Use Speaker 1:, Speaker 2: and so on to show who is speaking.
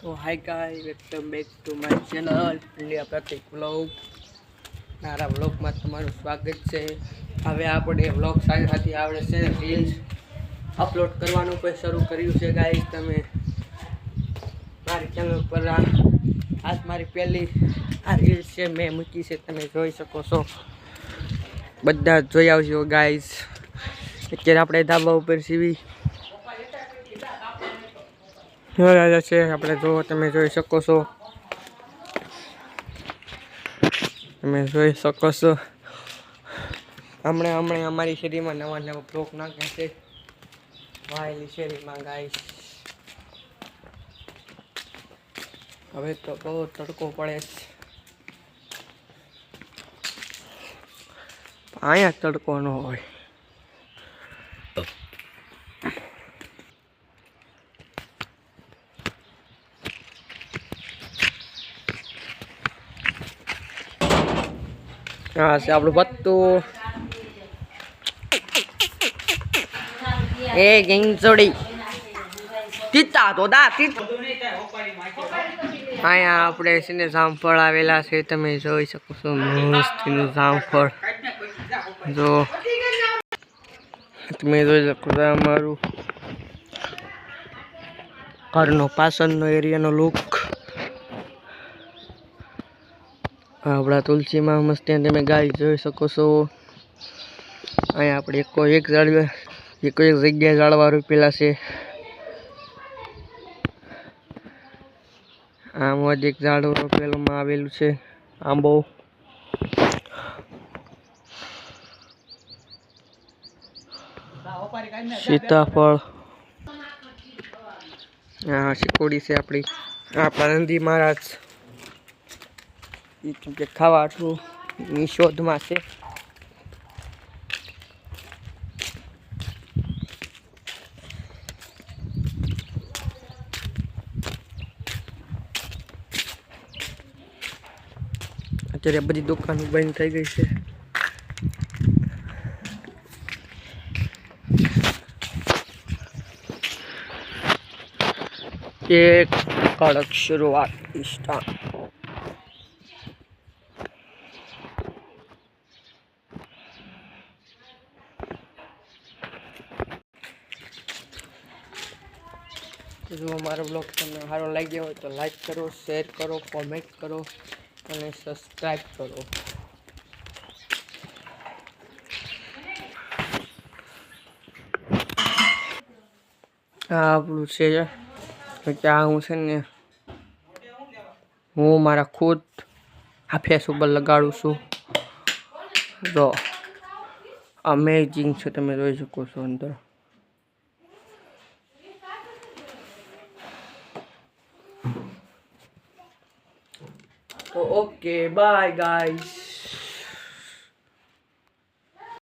Speaker 1: તો hi guys welcome back to my channel India Pratik vlog મારા વ્લોગમાં તમારું સ્વાગત છે. હવે આપણે વ્લોગ સાથે સાથે આવડે છે રીલ્સ અપલોડ કરવાનું પણ શરૂ કર્યું છે ગાઈઝ તમે મારી ચેનલ પર આ મારી પહેલી આ રીલ્સ છે, મેં મૂકી છે. તમે જોઈ શકો છો. બધા જોઈ આવજો ગાઈઝ અત્યારે આપણે ધાબા ઉપર સીવી જોયા છે. આપણે જો, તમે જોઈ શકો છો. તમે જોઈ શકો છો. હમણાં હમણાં અમારી શેરીમાં નવા નવા બ્લોક નાખ્યા છે. વાયેલી શેરીમાં ગાય હવે તો બહુ તડકો પડે છે. અહીંયા તડકો ન હોય. હા છે આપણું પત્તું. એ ગેંગચોડી. તીતા તો દા અહીંયા આપણે છે ને જામફળ આવેલા છે, તમે જોઈ શકો છો મસ્તીનું જામફળ. જો. તમે જોઈ શકો છો અમારું ઘરનો પાછળનો એરિયાનો લુક આપણા તુલસીમાં મસ્ત ત્યાં તમે ગાય જોઈ શકો છો. અહીંયા આપણે એકો એક ઝાડવા એકો એક જગ્યાએ ઝાડવા રોપેલા છે. આમ જ એક ઝાડ રોપેલુંમાં આવેલું છે, આંબો. સીતાફળ. હા, શીકોડી છે આપણી. આપણા નંદી મહારાજ. ઈ કેમ કે ખાવા આટલું શોધમાં છે. અત્યારે બધી દુકાનો બંધ થઈ ગઈ છે. એક કડક શરૂઆત સ્ટાર્ટ જો મારો બ્લોગ તમને સારો લાગ્યો હોય તો લાઈક કરો શેર કરો કોમેન્ટ કરો અને સબસ્ક્રાઈબ કરો. આ આપણું છે ત્યાં હું છે ને, હું મારા ખુદ આ ફેસ ઉપર લગાડું છું. તો અમેઝિંગ છે, તમે જોઈ શકો છો અંદર. So, okay. Bye, guys.